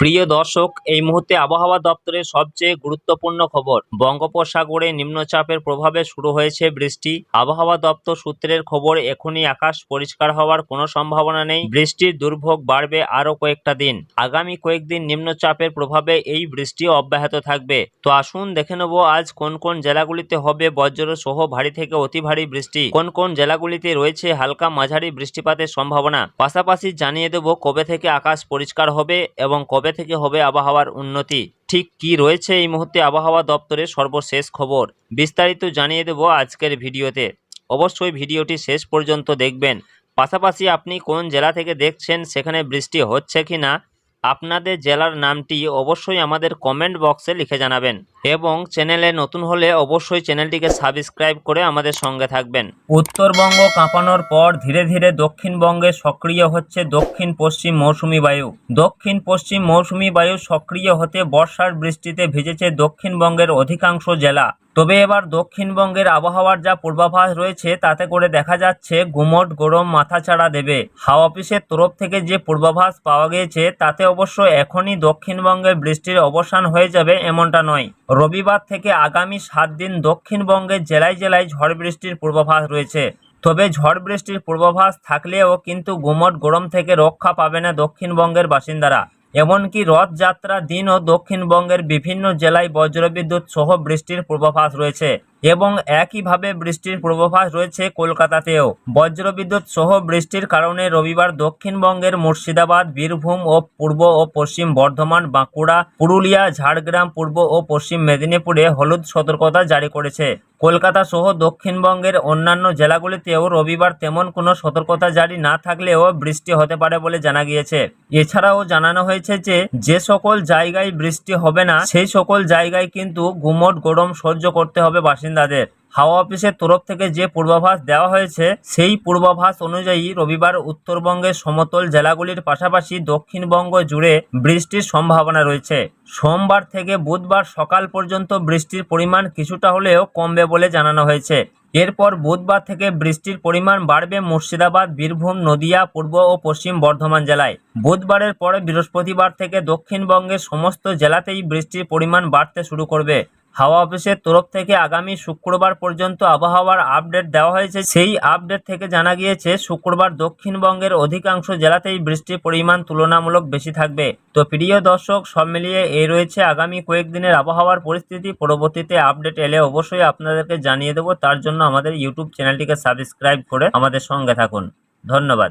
প্রিয় দর্শক, এই মুহূর্তে আবহাওয়া দপ্তরের সবচেয়ে গুরুত্বপূর্ণ খবর। বঙ্গোপসাগরে নিম্নচাপের প্রভাবে শুরু হয়েছে বৃষ্টি। আবহাওয়া দপ্তর সূত্রের খবর, এখনই আকাশ পরিষ্কার হওয়ার কোনো সম্ভাবনা নেই। বৃষ্টির দুর্ভোগ বাড়বে আরও কয়েকটা দিন। আগামী কয়েকদিন নিম্নচাপের প্রভাবে এই বৃষ্টি অব্যাহত থাকবে। তো আসুন দেখে নেব, আজ কোন কোন জেলাগুলিতে হবে বজ্র সহ ভারী থেকে অতি ভারী বৃষ্টি। কোন কোন জেলাগুলিতে রয়েছে হালকা মাঝারি বৃষ্টিপাতের সম্ভাবনা। পাশাপাশি জানিয়ে দেব, কবে থেকে আকাশ পরিষ্কার হবে এবং কবে থেকে হবে আবহাওয়ার উন্নতি? ঠিক কি রয়েছে এই মুহূর্তে আবহাওয়া দপ্তরের সর্বশেষ খবর? বিস্তারিত জানিয়ে দেব আজকের ভিডিওতে। অবশ্যই ভিডিওটি শেষ পর্যন্ত দেখবেন। পাশাপাশি আপনি কোন জেলা থেকে দেখছেন সেখানে বৃষ্টি হচ্ছে কি না আপনাদের জেলার নামটি অবশ্যই আমাদের কমেন্ট বক্সে লিখে জানাবেন এবং চ্যানেলে নতুন হলে অবশ্যই চ্যানেলটিকে সাবস্ক্রাইব করে আমাদের সঙ্গে থাকবেন। উত্তরবঙ্গ কাঁপানোর পর ধীরে ধীরে দক্ষিণবঙ্গে সক্রিয় হচ্ছে দক্ষিণ পশ্চিম মৌসুমি বায়ু। দক্ষিণ পশ্চিম মৌসুমি বায়ু সক্রিয় হতে বর্ষার বৃষ্টিতে ভিজেছে দক্ষিণবঙ্গের অধিকাংশ জেলা। তবে এবার দক্ষিণবঙ্গের আবহাওয়ার যা পূর্বাভাস রয়েছে, তাতে করে দেখা যাচ্ছে গুমট গরম মাথাচাড়া দেবে। হাওয়া অফিসের তরফ থেকে যে পূর্বাভাস পাওয়া গিয়েছে, তাতে অবশ্য এখনই দক্ষিণবঙ্গে বৃষ্টির অবসান হয়ে যাবে এমনটা নয়। রবিবার থেকে আগামী সাত দিন দক্ষিণবঙ্গের জেলায় জেলায় ঝড় বৃষ্টির পূর্বাভাস রয়েছে। তবে ঝড় বৃষ্টির পূর্বাভাস থাকলেও কিন্তু গুমট গরম থেকে রক্ষা পাবে না দক্ষিণবঙ্গের বাসিন্দারা। এমনকি রথযাত্রার দিনও দক্ষিণবঙ্গের বিভিন্ন জেলায় বজ্রবিদ্যুৎ সহ বৃষ্টির পূর্বাভাস রয়েছে। এবং একইভাবে বৃষ্টির পূর্বাভাস রয়েছে কলকাতাতেও। বজ্রবিদ্যুৎ সহ বৃষ্টির কারণে রবিবার দক্ষিণবঙ্গের মুর্শিদাবাদ, বীরভূম ও পূর্ব ও পশ্চিম বর্ধমান, বাঁকুড়া, পুরুলিয়া, ঝাড়গ্রাম, পূর্ব ও পশ্চিম মেদিনীপুরে হলুদ সতর্কতা জারি করেছে। কলকাতা সহ দক্ষিণবঙ্গের অন্যান্য জেলাগুলিতেও রবিবার তেমন কোনো সতর্কতা জারি না থাকলেও বৃষ্টি হতে পারে বলে জানা গিয়েছে। এছাড়াও জানানো হয়েছে যে যে সকল জায়গায় বৃষ্টি হবে না, সেই সকল জায়গায় কিন্তু গুমট গরম সহ্য করতে হবে বাসিন্দাদের। হাওয়া অফিসের তরফ থেকে যে পূর্বাভাস দেওয়া হয়েছে, সেই পূর্বাভাস অনুযায়ী রবিবার উত্তরবঙ্গের সমতল জেলাগুলির পাশাপাশি দক্ষিণবঙ্গ জুড়ে বৃষ্টির সম্ভাবনা রয়েছে। সোমবার থেকে বুধবার সকাল পর্যন্ত বৃষ্টির পরিমাণ কিছুটা হলেও কমবে বলে জানানো হয়েছে। এরপর বুধবার থেকে বৃষ্টির পরিমাণ বাড়বে মুর্শিদাবাদ, বীরভূম, নদিয়া, পূর্ব ও পশ্চিম বর্ধমান জেলায়। বুধবারের পরে বৃহস্পতিবার থেকে দক্ষিণবঙ্গের সমস্ত জেলাতেই বৃষ্টির পরিমাণ বাড়তে শুরু করবে। হাওয়া অফিসের তরফ থেকে আগামী শুক্রবার পর্যন্ত আবহাওয়ার আপডেট দেওয়া হয়েছে। সেই আপডেট থেকে জানা গিয়েছে, শুক্রবার দক্ষিণবঙ্গের অধিকাংশ জেলাতেই বৃষ্টির পরিমাণ তুলনামূলক বেশি থাকবে। তো প্রিয় দর্শক, সব মিলিয়ে এই রয়েছে আগামী কয়েকদিনের আবহাওয়ার পরিস্থিতি। পরবর্তীতে আপডেট এলে অবশ্যই আপনাদেরকে জানিয়ে দেবো। তার জন্য আমাদের ইউটিউব চ্যানেলটিকে সাবস্ক্রাইব করে আমাদের সঙ্গে থাকুন। ধন্যবাদ।